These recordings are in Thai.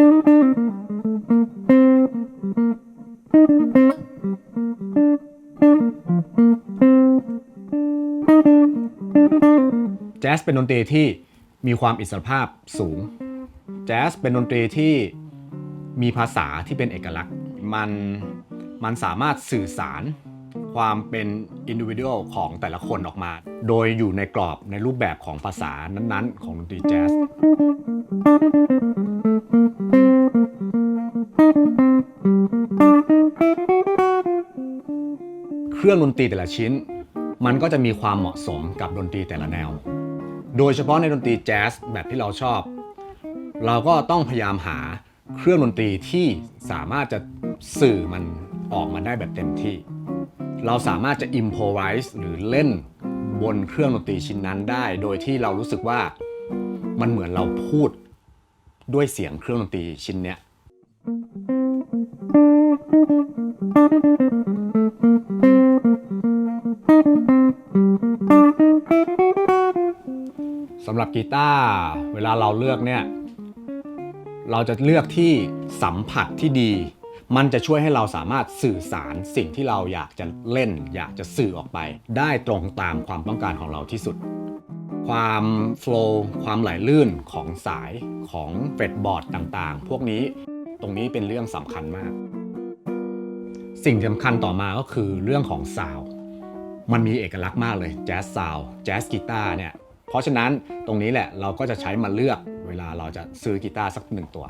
แจ๊สเป็นดนตรีที่มีความอิสระภาพสูง แจ๊สเป็นดนตรีที่มีภาษาที่เป็นเอกลักษณ์ มันมันสามารถสื่อสารความเป็นอินดิวิเดียลของแต่ละคนออกมา โดยอยู่ในกรอบในรูปแบบของภาษานั้นๆ ของดนตรีแจ๊ส เครื่องดนตรีแต่ละชิ้น มันก็จะมีความเหมาะสมกับดนตรีแต่ละแนว โดยเฉพาะในดนตรีแจ๊สแบบที่เราชอบ เราก็ต้องพยายามหาเครื่องดนตรีที่สามารถจะสื่อมันออกมาได้แบบเต็มที่ เราสามารถจะ improvise หรือเล่นบนเครื่องดนตรีชิ้นนั้นได้ โดยที่เรารู้สึกว่ามันเหมือนเราพูดด้วยเสียงเครื่องดนตรีชิ้นเนี้ยสำ กีตาร์เวลาเราเลือกเนี่ยเราจะเลือกที่สัมผัสที่ดี มันจะช่วยให้เราสามารถสื่อสารสิ่งที่เราอยากจะเล่น อยากจะสื่อออกไป ได้ตรงตามความต้องการของเราที่สุด ความโฟล์ความไหลลื่นของสายของเฟรดบอร์ดต่างๆ พวกนี้ตรงนี้เป็นเรื่องสำคัญมาก สิ่งสำคัญต่อมาก็คือเรื่องของซาวมันมีเอกลักษณ์มากเลยแจ๊สซาวแจ๊สกีตาร์เนี่ย เพราะฉะนั้นตรงนี้แหละเราก็จะใช้มาเลือกเวลาเราจะซื้อกีตาร์สักหนึ่งตัว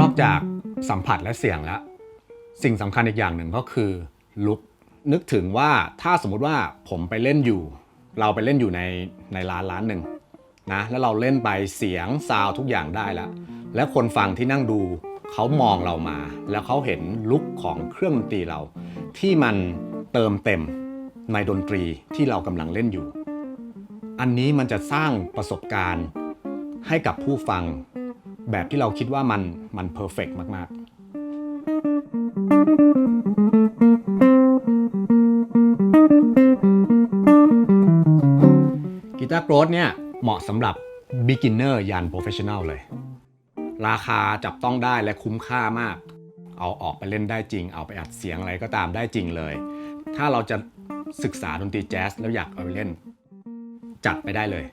นอกจากสัมผัสและเสียงแล้ว สิ่งสำคัญอีกอย่างหนึ่งก็คือลุกนึกถึงว่าถ้าสมมติว่าผมไปเล่นอยู่ เราไปเล่นอยู่ในในร้านร้านหนึ่ง นะแล้วเราเล่นไปเสียงซาวทุกอย่างได้แล้ว และคนฟังที่นั่งดูเขามองเรามา แล้วเขาเห็นลุกของเครื่องดนตรีเรา ที่มันเติมเต็มในดนตรีที่เรากำลังเล่นอยู่ อันนี้มันจะสร้างประสบการณ์ให้กับผู้ฟัง แบบที่เราคิดว่ามันมันเพอร์เฟกมากๆกีตาร์โกรดเนี่ย เหมาะสำหรับ beginner ยัน professional เลย ราคาจับต้องได้และคุ้มค่ามาก เอาออกไปเล่นได้จริง เอาไปอัดเสียงอะไรก็ตามได้จริงเลย ถ้าเราจะศึกษาดนตรีแจ๊สแล้วอยากเอาไปเล่น จัดไปได้เลย